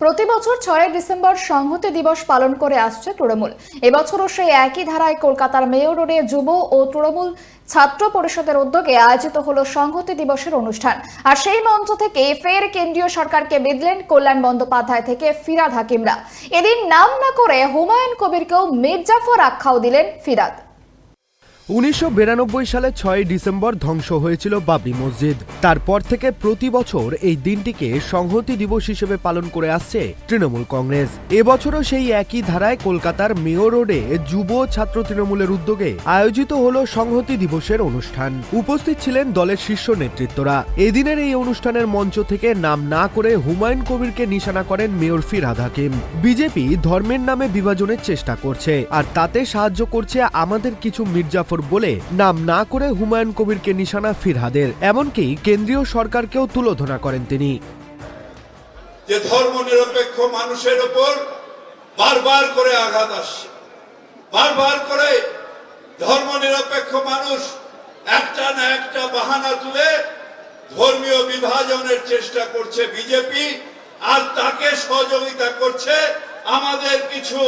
প্রতি বছর ছয় ডিসেম্বর সংহতি দিবস পালন করে আসছে তৃণমূল। এবছরও সেই একই ধারায় কলকাতার মেয়র রোডে যুব ও তৃণমূল ছাত্র পরিষদের উদ্যোগে আয়োজিত হল সংহতি দিবসের অনুষ্ঠান। আর সেই মঞ্চ থেকে ফের কেন্দ্রীয় সরকারকে বিদলেন কল্যাণ বন্দ্যোপাধ্যায় থেকে ফিরাদ হাকিমরা। এদিন নাম না করে হুমায়ুন কবিরকেও মির্জাফর আখ্যাও দিলেন ফিরাদ। উনিশশো বিরানব্বই সালে ছয় ডিসেম্বর ধ্বংস হয়েছিল বাবরি মসজিদ। তারপর থেকে প্রতি বছর এই দিনটিকে সংহতি দিবস হিসেবে পালন করে আসছে তৃণমূল কংগ্রেস। এবছরও সেই একই ধারায় কলকাতার মেয়র রোডে যুব ছাত্র তৃণমূলের উদ্যোগে আয়োজিত হল সংহতি দিবসের অনুষ্ঠান। উপস্থিত ছিলেন দলের শীর্ষ নেতৃত্বরা। এদিনের এই অনুষ্ঠানের মঞ্চ থেকে নাম না করে হুমায়ুন কবিরকে নিশানা করেন মেয়র ফিরহাদ হাকিম। বিজেপি ধর্মের নামে বিভাজনের চেষ্টা করছে, আর তাতে সাহায্য করছে আমাদের কিছু মির্জাফর বলে নাম না করে হুমায়ুন কবিরকে নিশানা ফিরহাদের, এমনকি কেন্দ্রীয় সরকারকেও তুলোধনা করেন তিনি। যে ধর্ম নিরপেক্ষ মানুষের উপর বারবার করে আঘাত আসছে। বারবার করে ধর্ম নিরপেক্ষ মানুষ একটা না একটা বাহানা তুলে ধর্মীয় বিভাজনের চেষ্টা করছে বিজেপি, আর তাকে সহযোগিতা করছে আমাদের কিছু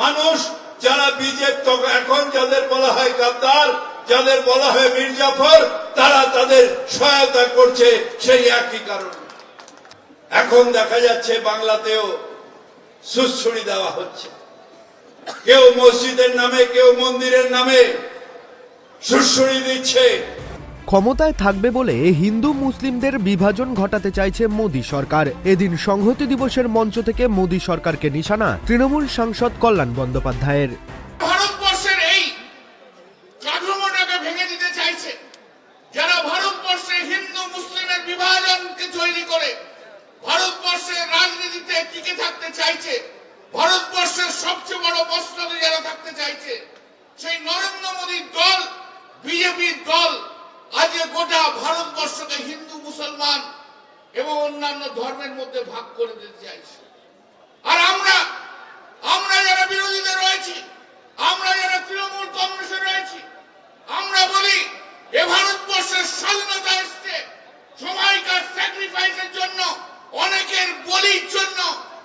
মানুষ যারা বিজেপি এখন যাদের বলা হয় গাদ্দার, যাদের বলা হয় মির্জাফর তারা তাদের সহায়তা করছে সেই একই কারণ। এখন দেখা যাচ্ছে বাংলাতেও সুশ্রুড়ি দেওয়া হচ্ছে। কেউ মসজিদের নামে, কেউ মন্দিরের নামে সুশ্রুড়ি দিচ্ছে। ক্ষমতায় থাকবে বলে হিন্দু মুসলিমদের বিভাজন ঘটাতে চাইছে মোদী সরকার। এদিন সংহতি দিবসের মঞ্চ থেকে মোদী সরকারকে নিশানা, তৃণমূল সাংসদ কল্যাণ বন্দ্যোপাধ্যায়ের ভারতবর্ষের এই কাঠামোটাকে ভেঙে দিতে চাইছে যারা ভারতবর্ষে হিন্দু মুসলিমের বিভাজনকে তৈরি করে ভারতবর্ষের রাজনীতিতে টিকে থাকতে চাইছে ভারতবর্ষের সবচেয়ে বড় প্রশ্নতে যারা থাকতে চাইছে সেই নরেন্দ্র মোদীর দল বিজেপির দল আজকে গোটা ভারতবর্ষকে হিন্দু, মুসলমান এবং অন্যান্য ধর্মের মধ্যে ভাগ করে দিতে চাইছে। আর আমরা আমরা যারা বিরোধীতে রয়েছি, আমরা যারা তৃণমূল কংগ্রেসে রয়েছি, আমরা বলি, এ ভারতবর্ষের স্বাধীনতা এসছে সময়কার স্যাক্রিফাইসের জন্য, অনেকের বলির জন্য,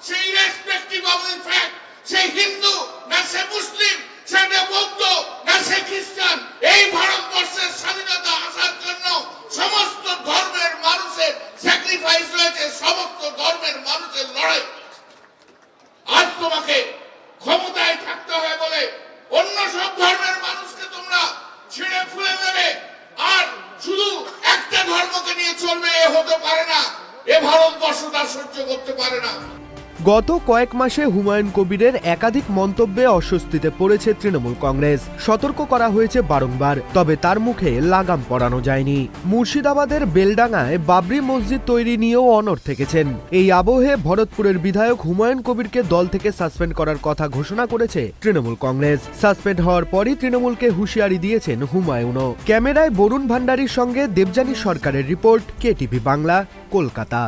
সেই রেসপেক্টিভ অফ দ্য ফ্যাক্ট সেই হিন্দু না সে মুসলিম সে না বৌদ্ধ না সে খ্রিস্টান এই ভারতবর্ষের স্বাধীনতা আসার জন্য সমস্ত ধর্মের মানুষের স্যাক্রিফাইস রয়েছে সমস্ত ধর্মের মানুষের লড়াই, আজ তোমাকে ক্ষমতায় থাকতে হয় বলে অন্য সব ধর্মের মানুষকে তোমরা ছিঁড়ে ফুলে দেবে। আর শুধু একটা ধর্মকে নিয়ে চলবে, এ হতে পারে না। এ ভারতবর্ষ সহ্য করতে পারে না। গত কয়েক মাসে হুমায়ুন কবিরের একাধিক মন্তব্যে অস্বস্তিতে পড়েছে তৃণমূল কংগ্রেস। সতর্ক করা হয়েছে বারংবার, তবে তার মুখে লাগাম পরানো যায়নি। মুর্শিদাবাদের বেলডাঙায় বাবরি মসজিদ তৈরি নিয়েও অনর থেকেছেন। এই আবহে ভরতপুরের বিধায়ক হুমায়ুন কবিরকে দল থেকে সাসপেন্ড করার কথা ঘোষণা করেছে তৃণমূল কংগ্রেস। সাসপেন্ড হওয়ার পরই তৃণমূলকে হুঁশিয়ারি দিয়েছেন হুমায়ুনও। ক্যামেরায় বরুণ ভান্ডারীর সঙ্গে দেবযানী সরকারের রিপোর্ট, কেটিভি বাংলা, কলকাতা।